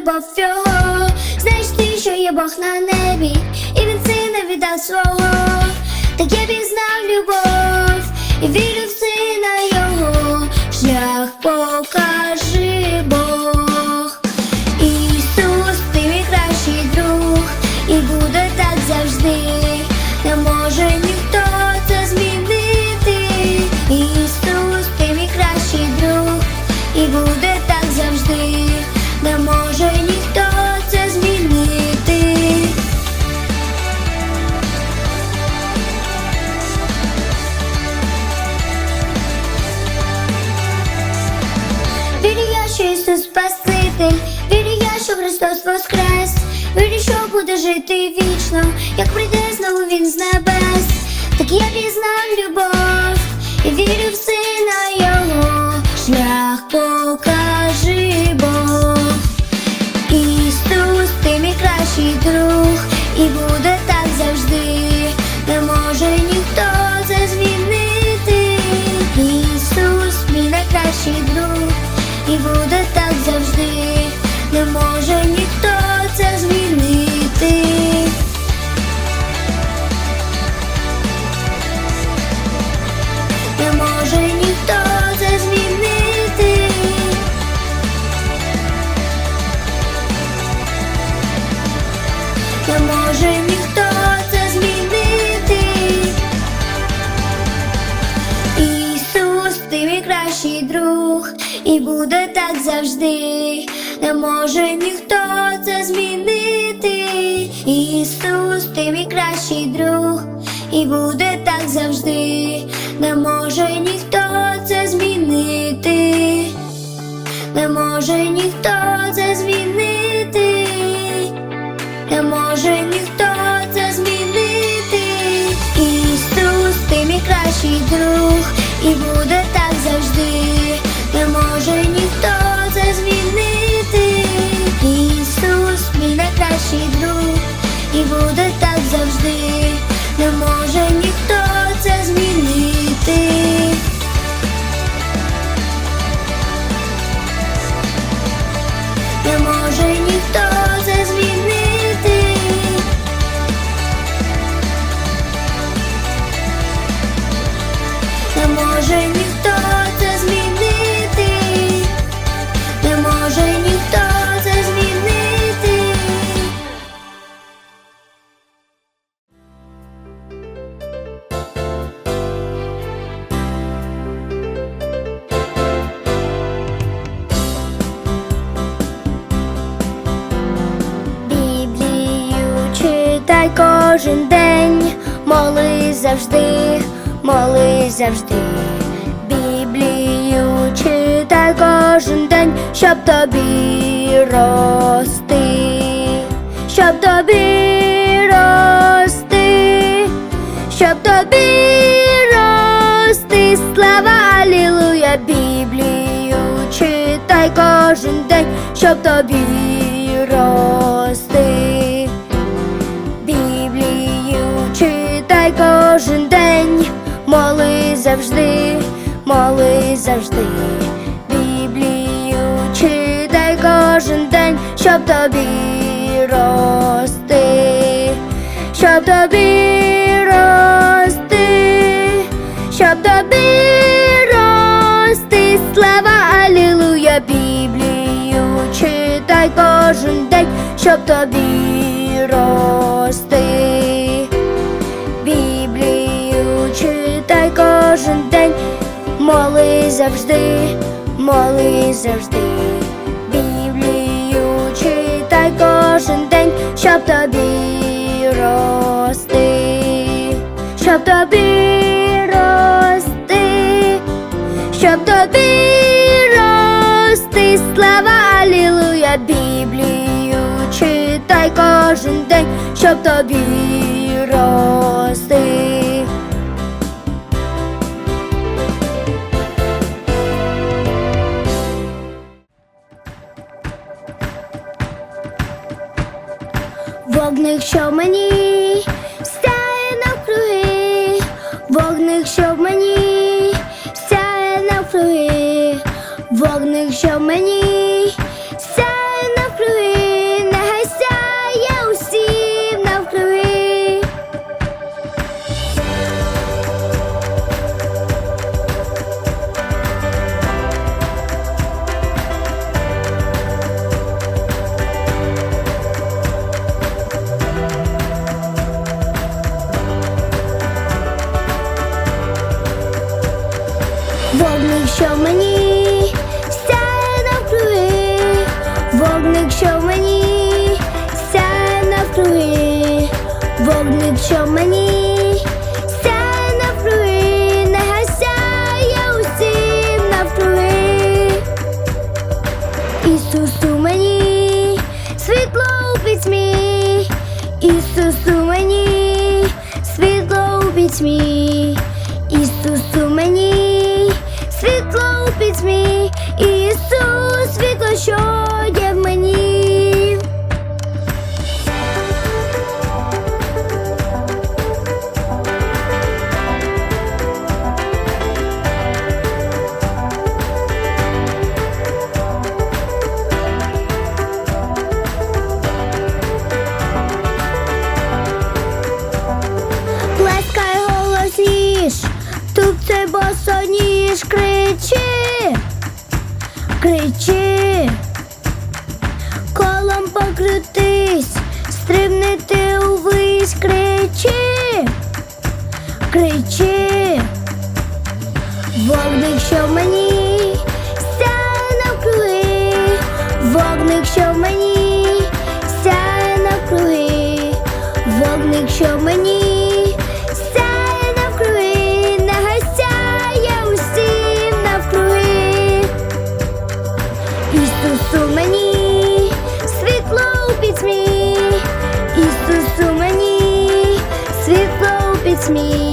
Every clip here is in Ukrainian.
любов його, знаєш ти, що є Бог на небі, і він сина віддав свого, так я пізнав любов і вірю в сина його, жити вічно, як прийде знову Він з небес, так я пізнав любов і вірю в сина Його, шлях покажи Бог. Ісус, ти мій кращий друг, і буде може ніхто це змінити. Ісус, ти мій кращий друг, і буде так завжди. Не може ніхто це змінити. Ісус, ти мій кращий друг, і буде так завжди. Не може ніхто це змінити. Не може ніхто це змінити. Може ніхто це змінити. Ісус, ти мій кращий друг, і буде так завжди. Не може ніхто це змінити. Ісус, мій найкращий друг, і буде так завжди. Завжди. Біблію читай кожен день, щоб тобі рости, щоб тобі рости, щоб тобі рости, слава Алілуя, Біблію читай кожен день, щоб тобі рости. Завжди, моли завжди. Біблію читай кожен день, щоб тобі рости, щоб тобі рости, щоб тобі рости, слава Алілуя, Біблію читай кожен день, щоб тобі рости. Моли завжди, моли завжди. Біблію читай кожен день, щоб тобі рости, щоб тобі рости, щоб тобі рости, слава Алілуя, Біблію читай кожен день, щоб тобі рости. Вогник, що в мені сяє навкруги, вогник, що мені сяє навкруги, вогник, що в мені Ісус у мені, світло у пітьмі, Ісусу мені, світло у пітьмі,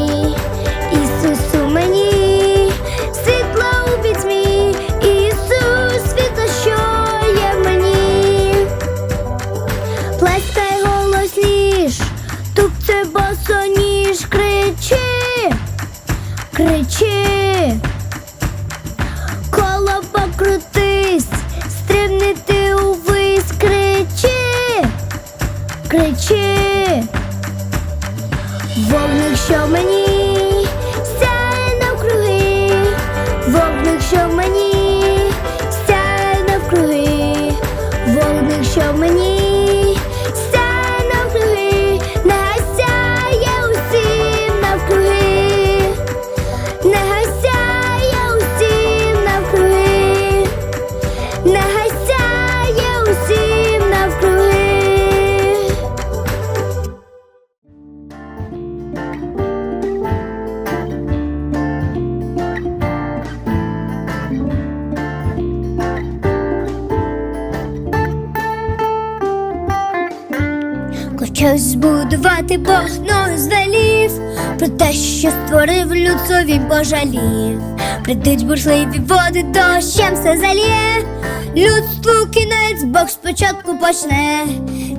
збудувати Бог ноги звелів, про те, що створив людство він пожалів. Придуть бурхливі води, дощем все залє. Людству кінець Бог спочатку почне.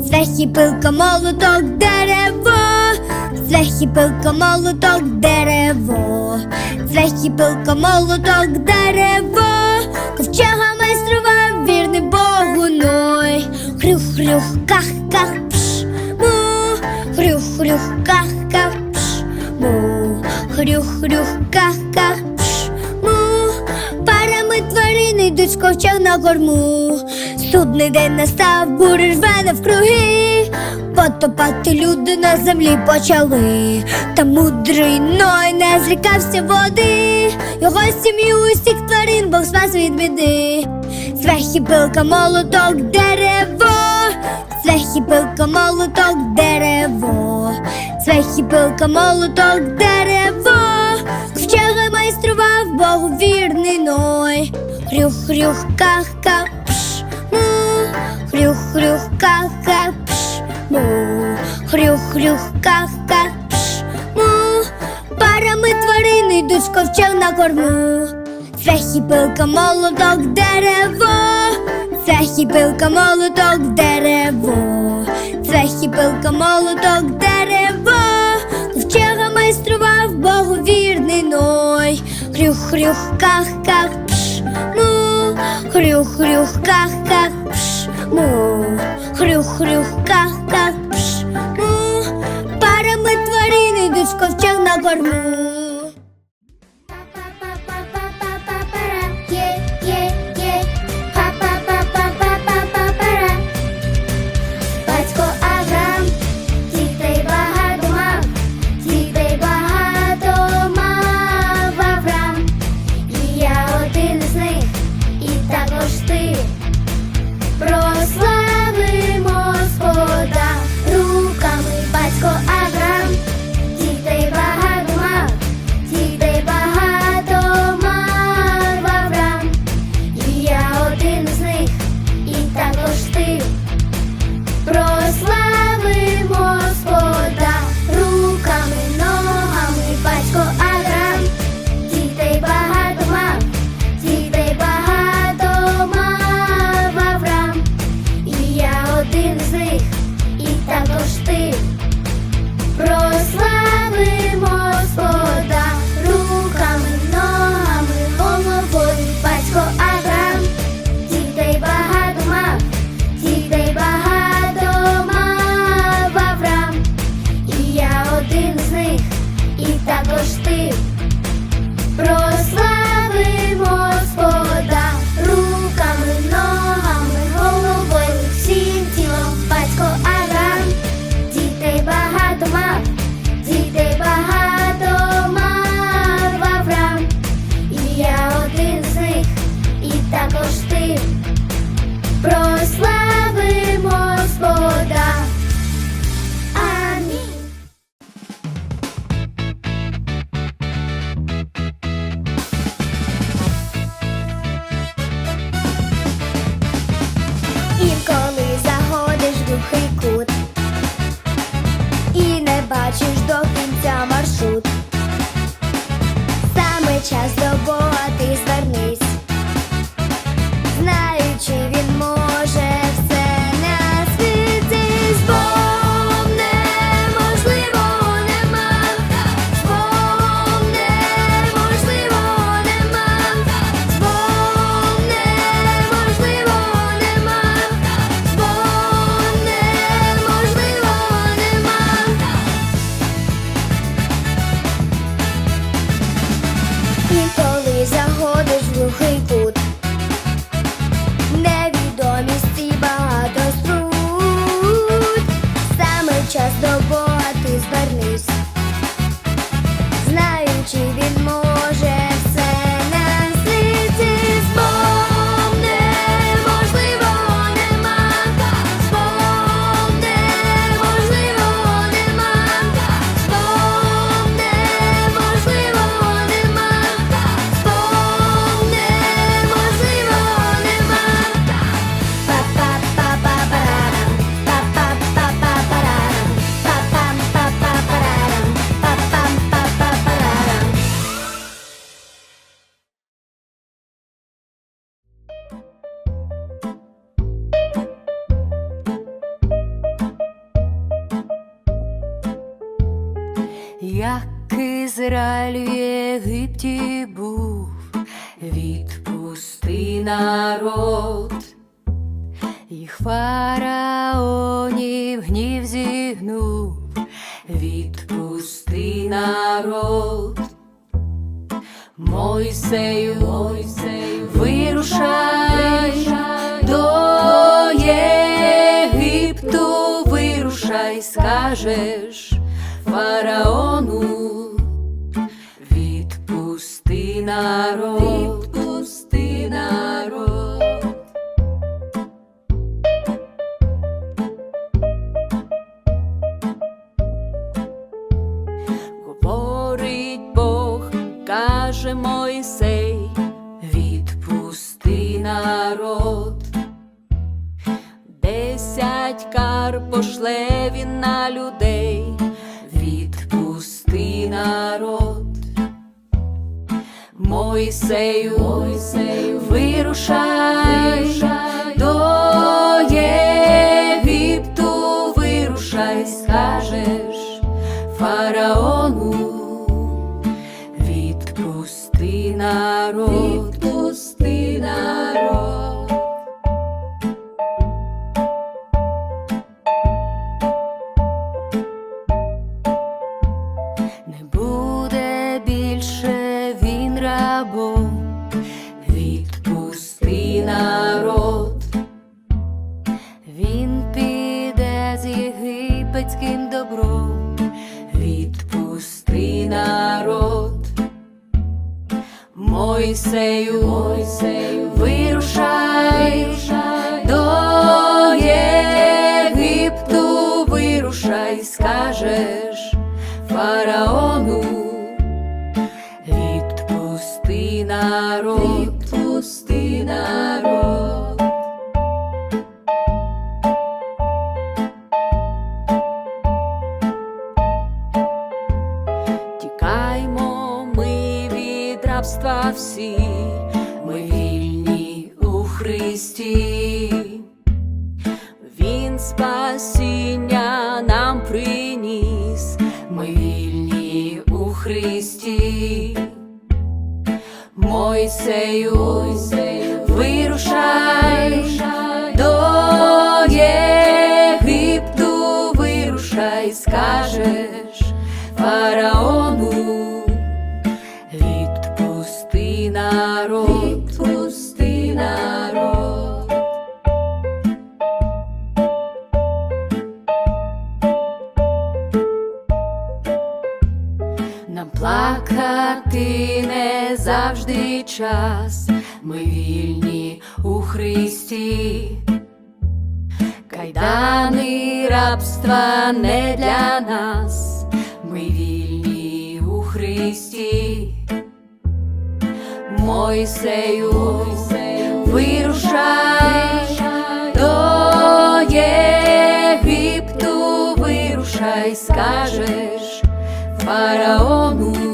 Цвях пилка, молоток, дерево, цвях і пилка, молоток, дерево, цвях пилка, молоток, дерево, ковчега майстрував вірний Богу Ной. Хрюх-хрюх, ках-ках, пш, му, хрюх-хрюх, ках-ках, пш, му, хрюх-хрюх, ках-ках, пш, му, парами тварини йдуть з на корму. Судний день настав, бури рве навкруги, потопати люди на землі почали. Та мудрий Ной не зрікався води, його сім'ю усіх тварин Бог спас від біди. І пилка, молоток, дерево, цвях і пилка, молоток, дерево, цвях і пилка, молоток, дерево, ковчеги майстрував Богу вірний Ной. Хрюх-хрюх, ках-ках, пш, му, хрюх-хрюх, ках-ках, пш, му, хрюх-хрюх, ках-ках, пш, му, парами тварини йдуть з ковчег на корму. Цвях і пилка, молоток, дерево, цвях і пилка, молоток, дерево, палка, молоток, дерево, Ловчега майстрував Богу вірний ной. Хрюх-хрюх, ках-ках, пш, му, хрюх-хрюх, ках-ках, пш, му, хрюх-хрюх, ках-ках, пш, му. Парами тварини йдуть ковчег на корму. Ізраїль в Єгипті був, відпусти народ, і фараонів гнів зігнув, відпусти народ, Мойсею, Мойсею вирушай, вирушай до Єгипту, вирушай, скажеш фараон. say you Христі, Мойсею, Мойсею вирушай, вирушай до Єгипту, вирушай, скажеш фараону. завжди час, ми вільні у Христі, кайдани рабства не для нас, ми вільні у Христі, Мойсею, Мойсею вирушай, вирушай до Єгипту, вирушай, скажеш фараону.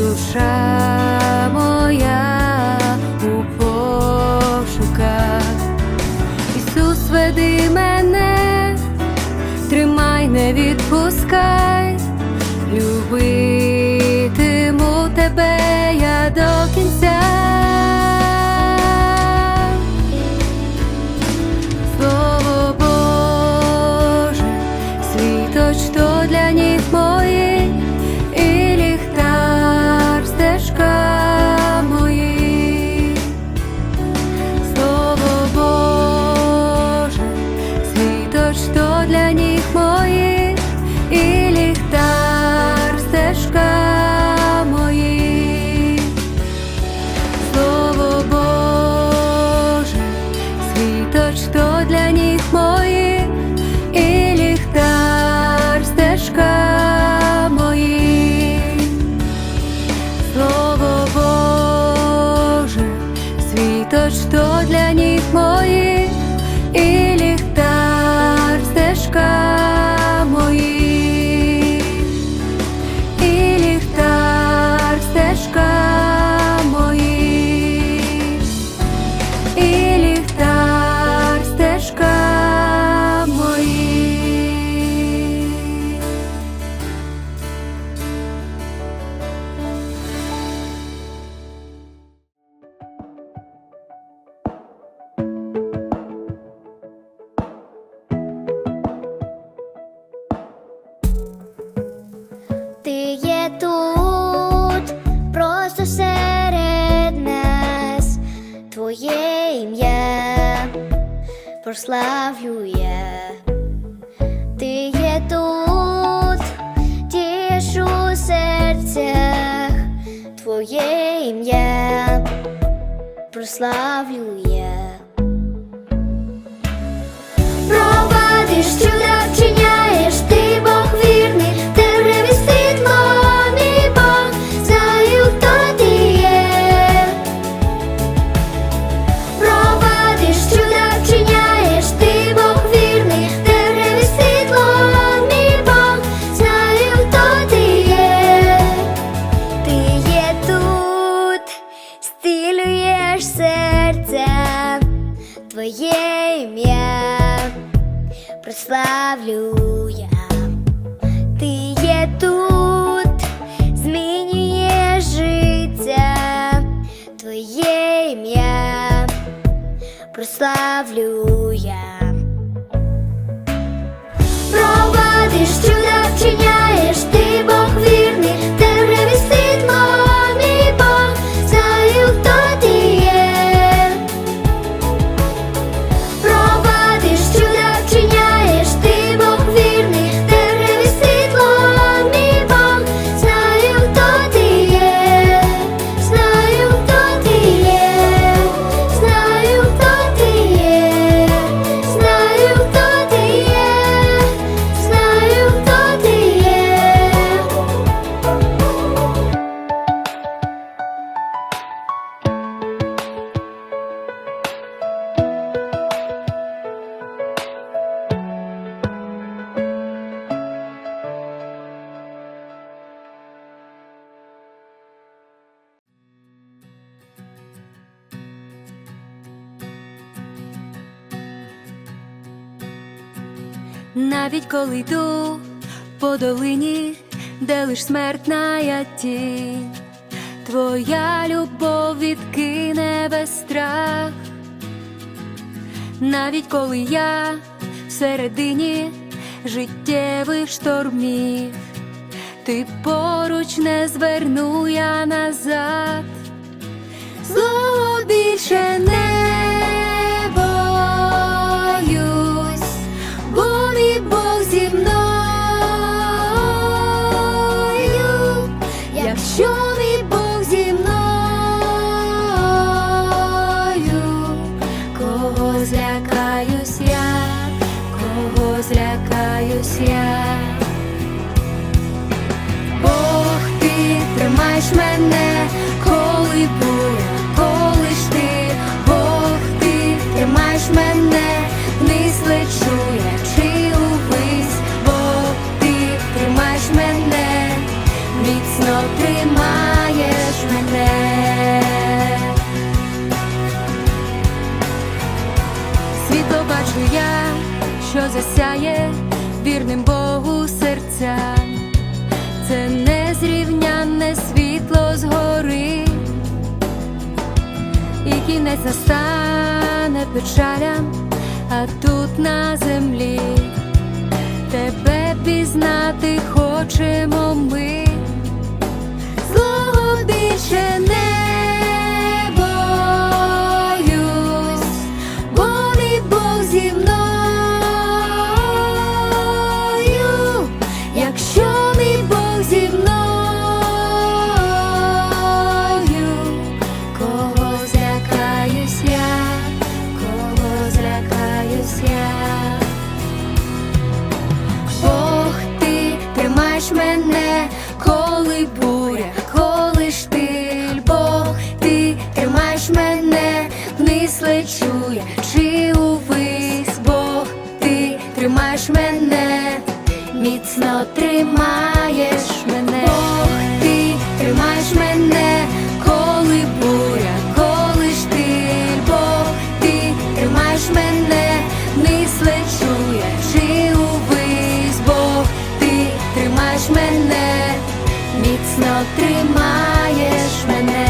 душа. ім'я прославлює, ти є тут, тіш у серцях, твоє ім'я прославлює, провадиш чуда вчення прославлю я. Провадиш чудо вчення навіть коли йду по долині, де лиш смертна я тінь, твоя любов відкине весь страх, навіть коли я всередині життєвих штормів, ти поруч не зверну я назад, зло більше не. засяє вірним Богу серця, це незрівнянне світло згори, і кінець настане печалям, а тут на землі. Тебе пізнати хочемо ми. мене, міцно тримаєш мене.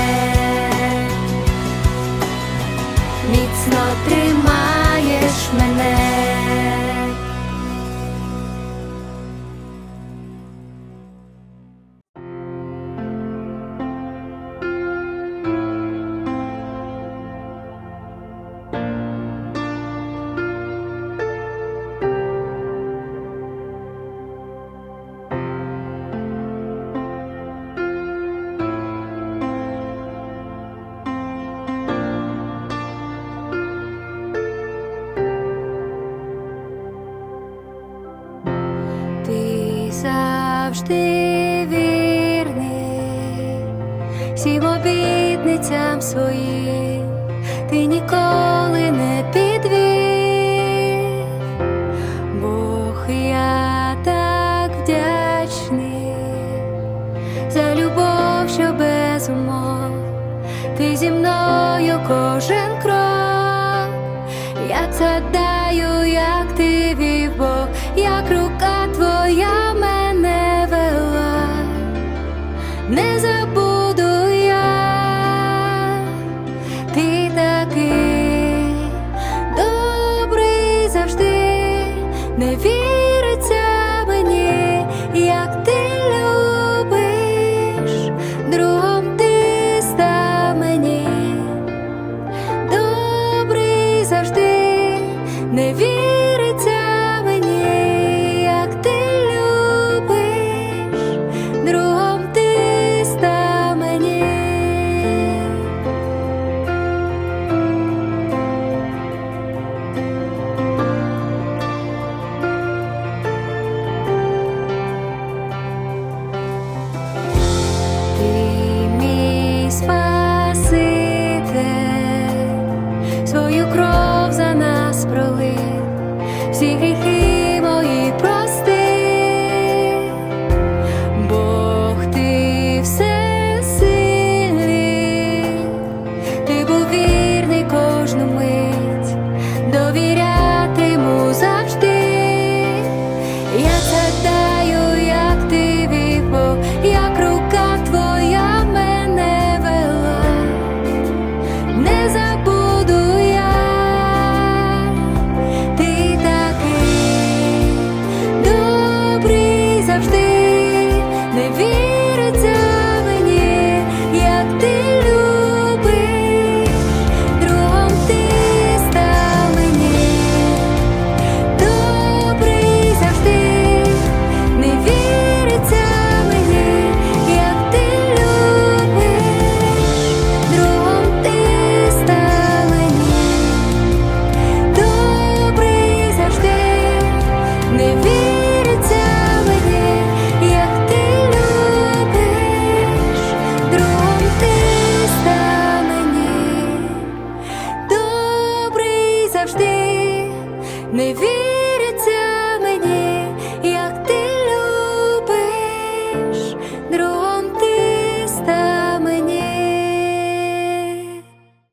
ніколи не підвів, Бог я так вдячний за любов, що без ти зі мною кожен крок, я це.